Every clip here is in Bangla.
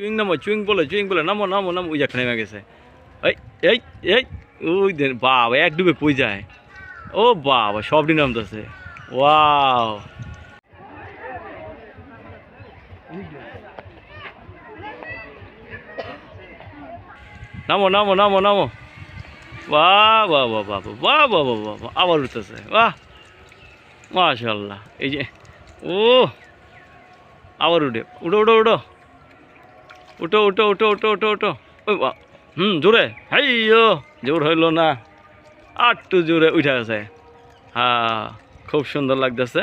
চুইং নামো চুইং বলে চুইং বলে নামো নামো নামো ওই নেমে গেছে এই এই এই ওই দেন বাবা এক ডুবে পই যায় ও বাবা সবটি নামতেছে ওয়াও নামো নামো নামো নামো বাহ বাহ বাহ বাহ বাহ আবার উঠতেছে বাহ মাশাল্লাহ এই যে ও আবার উঠে উঠো উঠো উঠো উঠো উঠো উঠো উঠো উঠো উঠো। হুম, জোরে। হাইয়ো, জোর হইল না। আটটু জোরে উঠে গেছে। হ্যাঁ খুব সুন্দর লাগতেছে।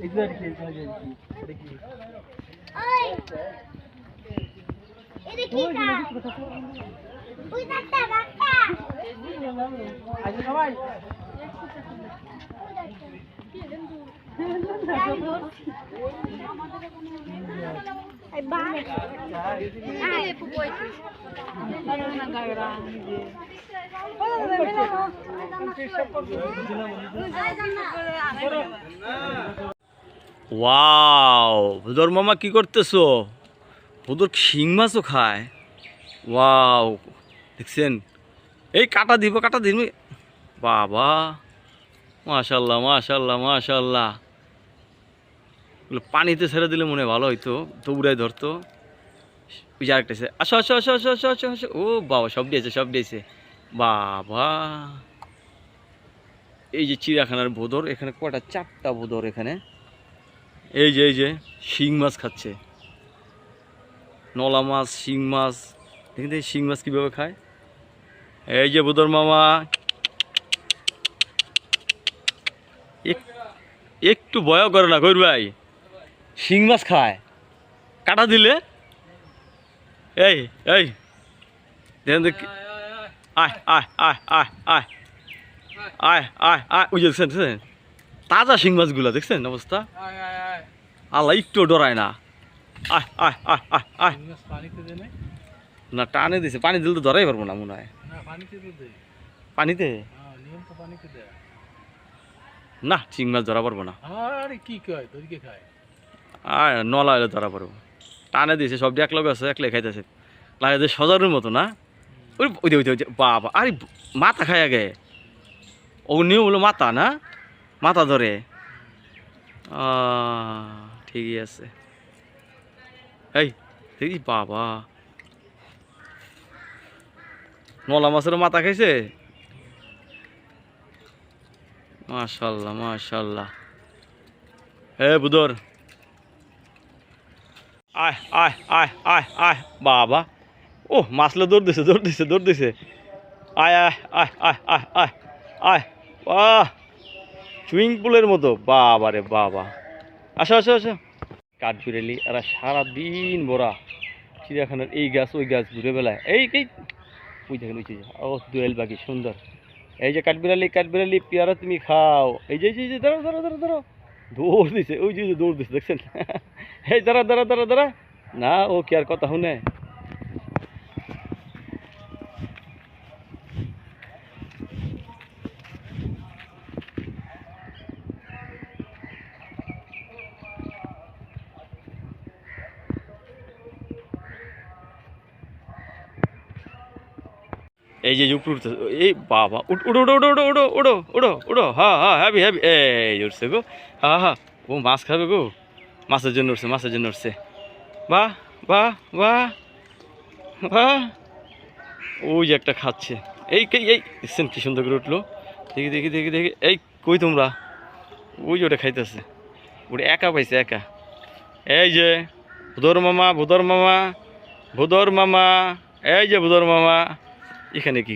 এগুলো দেখি এগুলো দেখি দেখি ওয়াও ভুদর মামা কি করতেছো? ভুদর শিং মাছও খায়? ওয়াও, দেখছেন? এই কাটা দিব কাটা দিব। বাবা, মাশাল্লাহ মাশাল্লাহ মাশাল্লাহ। পানিতে ছেড়ে দিলে মনে ভালো হইতো দৌড়ায় ধরতো। ওই যে আরেকটা। আসো আসো আসো আসো আসো আসো আসো। ও বাবা, সব দিয়েছে সব দিয়েছে। বাবা। এই যে চিড়িয়াখানার ভোদর, এখানে কয়টা, চারটা ভোদর এখানে। এই যে এই যে, শিং মাছ খাচ্ছে। নলা মাছ, শিং মাছ। দেখি দেখি শিং মাছ কীভাবে খায়? এই যে বুদর মামা। এক- একটু ভয় করে না কইর ভাই। শিং মাছ খায়। কাটা দিলে? এই এই। দেখেন আয় আয় আয় আয় আয়। আয় আয় আয়। ওই দেখছেন? তাজা শিং মাছগুলো, দেখছেন অবস্থা? আল্লাহ একটু ডরায় না। আয় আয় আয় আয় আয় না টানে দিছে। পানি দিলে তো ধরাই পারব না মনে হয়। পানিতে? না চিং মাছ ধরা পারব না। আরে নলা হলে ধরা পারব। টানে দিয়েছে সব এক লগে আছে একলে খাইতেছে। লাগে সজারের মতো না? ওই ওই ওই বাবা আরে মাথা খায় আগে। ও নিয়ে হলো মাথা না? মাথা ধরে। আহ, ঠিকই আছে। এই দেখি বাবা। নলা মাছের মাথা খাইছে? মাশাল্লাহ মাশাল্লাহ। হে বুদর। আয় আয় আয় আয় আয়, বাবা। ও মাছলে দৌড় দিছে দৌড় দিছে দৌড় দিছে। আয় আয় আয় আয় আয় আয় আয়। সুইমিং পুলের মতো। বাবা রে বাবা। আসো আসো আসো। কাঠবিড়ালি এরা সারাদিন ভরা। চিড়িয়াখানার এই গাছ ওই গাছ ঘুরে বেলায় এই কে? ওই দেখেন ওই ও দোয়েল বাকি সুন্দর। এই যে কাঠবিড়ালি কাঠবিড়ালি পেয়ারা তুমি খাও। এই যে এই যে, ধরো যে ধরো ধরো দাঁড়ো দিছে ওই যে দৌড় দিছে দেখছেন? এই দাঁড়া দাঁড়া দাঁড়া দাঁড়া। না ও কি আর কথা শুনে? এই যে উপরে উঠতে এই বাবা, উঠ, উঠো উঠো উঠো উঠো উঠো উঠো উঠো হ্যাঁ হ্যাঁ হ্যাভি হ্যাভি এই উঠছে গো হ্যাঁ হ্যাঁ ও মাছ খাবে গো, মাছের জন্য উঠছে, মাছের জন্য উঠছে, বাহ বাহ বাহ বাহ, ওই যে একটা খাচ্ছে, এই কে- এই, দেখছেন কী সুন্দর করে উঠল, দেখি দেখি দেখি দেখি, এই কই তোমরা, ওই যে ওটা খাইতেছে, ওটা একা পাইছে, একা, এই যে ভুদর মামা ভুদর মামা ভুদর মামা, এই যে ভুদর মামা এখানে কি